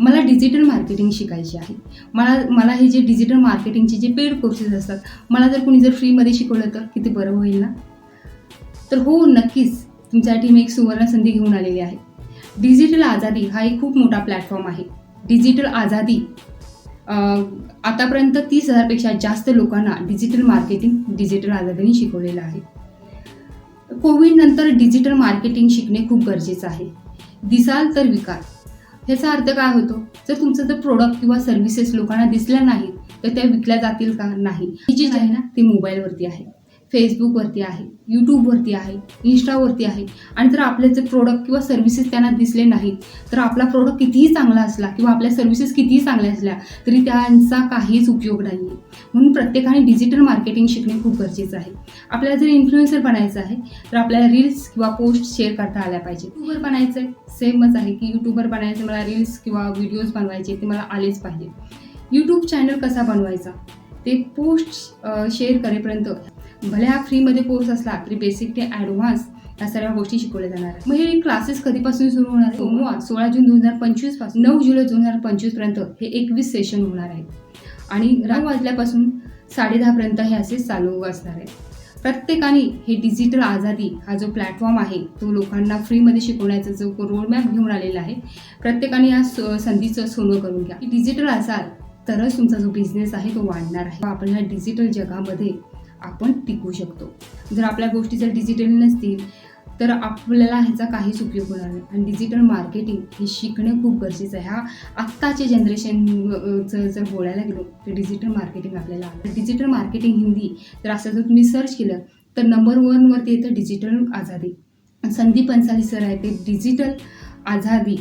मला digital marketing शिकायची आहे. मला मला हे जे डिजिटल मार्केटिंगचे जे पेड कोर्सेस असतात मला जर कोणी जर फ्रीमध्ये शिकवलं तर किती बरं होईल ना? तर हो नक्कीच. तुमच्यासाठी मी एक सुवर्ण संधी घेऊन आलेली आहे. डिजिटल आझादी हा एक खूप मोठा प्लॅटफॉर्म आहे. डिजिटल आझादी आतापर्यंत तीस हजारपेक्षा जास्त लोकांना डिजिटल मार्केटिंग डिजिटल आझादीने शिकवलेलं आहे. कोविडनंतर डिजिटल मार्केटिंग शिकणे खूप गरजेचं आहे. दिसाल तर विकास ह्याचा अर्थ काय होतो? जर तुमचं जर प्रोडक्ट किंवा सर्व्हिसेस लोकांना दिसल्या नाहीत तर त्या विकल्या जातील का नाही? ही जी आहे ना ती मोबाईलवरती आहे. फेसबुकवरती आहे यूट्यूबवरती आहे इंस्टावरती आहे. आणि जर आपले जे प्रोडक्ट किंवा सर्व्हिसेस त्यांना दिसले नाहीत तर आपला प्रोडक्ट कितीही चांगला असला किंवा आपल्या सर्व्हिसेस कितीही चांगल्या असल्या तरी त्यांचा काहीच उपयोग नाही आहे म्हणून प्रत्येकाने डिजिटल मार्केटिंग शिकणे खूप गरजेचं आहे. आपल्याला जर इन्फ्लुएन्सर बनायचं आहे तर आपल्याला रील्स किंवा पोस्ट शेअर करता आल्या पाहिजे यूट्यूबर बनायचं आहे सेमच आहे की यूट्यूबर बनायचं मला रील्स किंवा व्हिडिओज बनवायचे ते मला आलेच पाहिजे यूट्यूब चॅनल कसा बनवायचा? ते पोस्ट शेअर करेपर्यंत भले हा फ्रीमध्ये कोर्स असला तरी बेसिक ते ॲडव्हान्स या सर्व गोष्टी शिकवल्या जाणार मग हे क्लासेस कधीपासून सुरू होणार आहे सोमवार सोळा जून दोन हजार पंचवीसपासून. नऊ जुलै दोन हजार पंचवीसपर्यंत हे एकवीस सेशन होणार आहे आणि नऊ वाजल्यापासून साडेदहापर्यंत हे असे चालू असणार आहे प्रत्येकाने हे डिजिटल आझादी हा जो प्लॅटफॉर्म आहे तो लोकांना फ्रीमध्ये शिकवण्याचा जो रोडमॅप घेऊन आलेला आहे प्रत्येकाने या स- संधीचं सोनं करून घ्या. डिजिटल असाल तरच तुमचा जो बिझनेस आहे तो वाढणार आहे. आपण ह्या डिजिटल जगामध्ये आपण टिकू शकतो. जर आपल्या गोष्टी जर डिजिटल नसतील तर आपल्याला ह्याचा काहीच उपयोग होणार नाही. आणि डिजिटल मार्केटिंग हे शिकणं खूप गरजेचं आहे. हा आत्ताचे जनरेशनचं जर बोलायला गेलो तर डिजिटल मार्केटिंग आपल्याला आलं डिजिटल मार्केटिंग हिंदी तर असं जर तुम्ही सर्च केलं तर नंबर वनवरती येतं डिजिटल आझादी. संदीप अन्सारी सर आहे ते डिजिटल आझादी.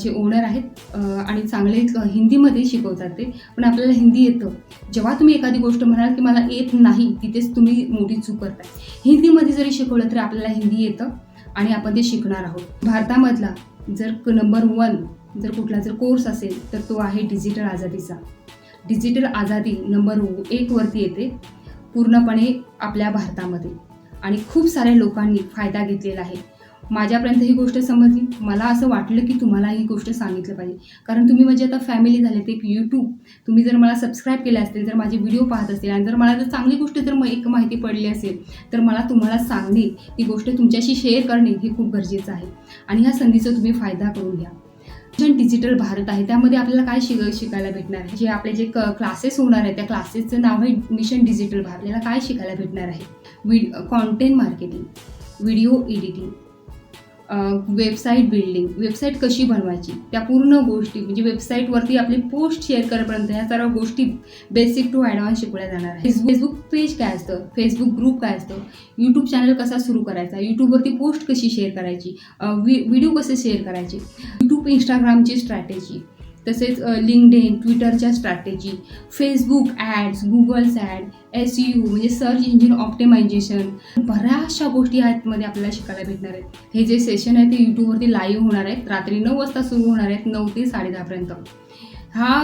जे ओनर आहेत आणि चांगले हिंदीमध्ये शिकवतात ते पण आपल्याला हिंदी येतं. जेव्हा तुम्ही एखादी गोष्ट म्हणाल की मला येत नाही तिथेच तुम्ही मोठी चूक करताय. हिंदीमध्ये जरी शिकवलं तरी आपल्याला हिंदी येतं आणि आपण ते शिकणार आहोत. भारतामधला जर नंबर वन जर कुठला जर कोर्स असेल तर तो आहे डिजिटल आझादीचा. डिजिटल आझादी नंबर एकवरती येते पूर्णपणे आपल्या भारतामध्ये. आणि खूप साऱ्या लोकांनी फायदा घेतलेला आहे. माझ्यापर्यंत ही गोष्ट समजली. मला असं वाटलं की तुम्हाला ही गोष्ट सांगितलं पाहिजे. कारण तुम्ही म्हणजे आता फॅमिली झाले ते एक यूट्यूब तुम्ही जर मला सबस्क्राईब केले असतील जर माझे व्हिडिओ पाहत असतील आणि जर मला जर चांगली गोष्ट जर एक माहिती पडली असेल तर मला तुम्हाला सांगणे ती गोष्ट तुमच्याशी शेअर करणे हे खूप गरजेचं आहे. आणि ह्या संधीचा तुम्ही फायदा करून घ्या. जन डिजिटल भारत आहे त्यामध्ये आपल्याला काय शिक शिकायला भेटणार आहे? जे आपले जे क क्लासेस होणार आहे त्या क्लासेसचं नाव आहे मिशन डिजिटल भारत. आपल्याला काय शिकायला भेटणार आहे? With content marketing video editing website building website कशी बनवायची? त्या पूर्ण गोष्टी म्हणजे वेबसाईटवरती आपली पोस्ट शेअर करेपर्यंत या सर्व गोष्टी बेसिक टू ॲडव्हान्स शिकवल्या जाणार आहे फेसबुक फेसबुक पेज काय असतं? फेसबुक ग्रुप काय असतं? यूट्यूब चॅनल कसा सुरू करायचा? यूट्यूबवरती पोस्ट कशी शेअर करायची? व्हिडिओ कसे शेअर करायचे? यूट्यूब इंस्टाग्रामची स्ट्रॅटेजी तसेच लिंकडेन ट्विटरच्या strategy Facebook ads Google's ad S U म्हणजे सर्च इंजिन ऑप्टिमायझेशन बऱ्याचशा गोष्टी आहेत मध्ये आपल्याला शिकायला भेटणार आहेत. हे जे सेशन आहे ते यूट्यूबवरती लाईव्ह होणार आहेत. रात्री नऊ वाजता सुरू होणार आहेत नऊ ते साडेदहापर्यंत हा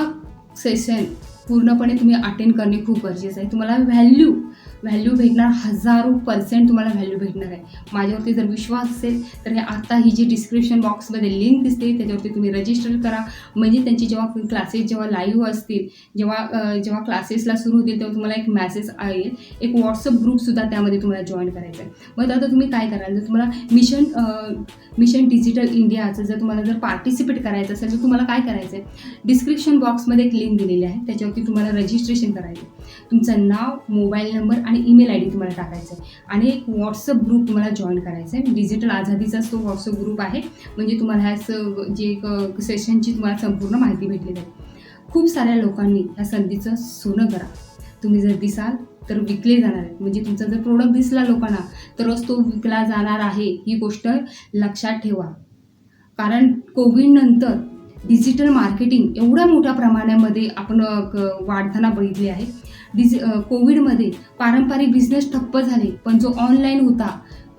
सेशन पूर्णपणे तुम्ही अटेंड करणे खूप गरजेचं आहे. तुम्हाला व्हॅल्यू व्हॅल्यू भेटणार हजारो पर्सेंट तुम्हाला व्हॅल्यू भेटणार आहे. माझ्यावरती जर विश्वास असेल तर हे आत्ता ही जी डिस्क्रिप्शन बॉक्समध्ये लिंक दिसते त्याच्यावरती तुम्ही रजिस्टर करा. म्हणजे त्यांची जेव्हा क्लासेस जेव्हा लाईव्ह असतील जेव्हा जेव्हा क्लासेसला सुरू होतील तेव्हा तुम्हाला एक मॅसेज येईल एक व्हॉट्सअप ग्रुपसुद्धा त्यामध्ये तुम्हाला जॉईन करायचं आहे. मग आता तुम्ही काय कराल? जर तुम्हाला मिशन मिशन डिजिटल इंडियाचं जर तुम्हाला जर पार्टिसिपेट करायचं असेल तर तुम्हाला काय करायचं आहे डिस्क्रिप्शन बॉक्समध्ये एक लिंक दिलेली आहे. त्याच्यावर त्याच्यावरती तुम्हाला रजिस्ट्रेशन करायचं आहे. तुमचं नाव मोबाईल नंबर आणि ईमेल आय डी तुम्हाला टाकायचं आहे. आणि एक व्हॉट्सअप ग्रुप तुम्हाला जॉईन करायचा आहे. डिजिटल आझादीचाच तो व्हॉट्सअप ग्रुप आहे म्हणजे तुम्हाला ह्या जे एक सेशनची तुम्हाला संपूर्ण माहिती भेटली जाईल. खूप साऱ्या लोकांनी ह्या संधीचं सोनं करा. तुम्ही जर दिसाल तर विकले जाणार आहेत. म्हणजे तुमचा जर प्रोडक्ट दिसला लोकांना तरच तो विकला जाणार आहे. ही गोष्ट लक्षात ठेवा. कारण कोविडनंतर डिजिटल मार्केटिंग एवढ्या मोठ्या प्रमाणामध्ये आपण क- वाढताना बघितली आहे. डिजि कोविडमध्ये पारंपरिक बिझनेस ठप्प झाले पण जो ऑनलाईन होता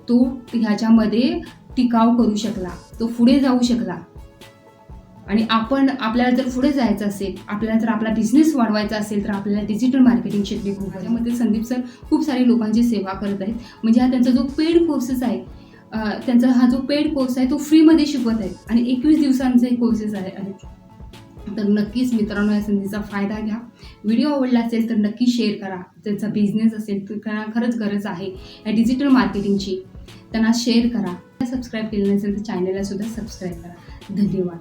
तो ह्याच्यामध्ये टिकाव करू शकला तो पुढे जाऊ शकला. आणि आपण आपल्याला जर पुढे जायचं असेल आपल्याला जर आपला बिझनेस वाढवायचा असेल तर आपल्याला डिजिटल मार्केटिंग क्षेत्र खूप त्याच्यामध्ये संदीप सर खूप सारे लोकांची सेवा करत आहेत. म्हणजे हा त्यांचा जो पेड कोर्सेस आहे त्यांचा हा जो पेड कोर्स आहे तो फ्रीमध्ये शिकवत आहेत. आणि एकवीस दिवसांचे कोर्सेस आहे आहेत. तर नक्कीच मित्रांनो या संधीचा फायदा घ्या. व्हिडिओ आवडला असेल तर नक्की शेअर करा. त्यांचा बिझनेस असेल तर त्यांना खरंच गरज आहे या डिजिटल मार्केटिंगची त्यांना शेअर करा. सबस्क्राईब केलं नसेल तर चॅनलला सुद्धा सबस्क्राईब करा. धन्यवाद.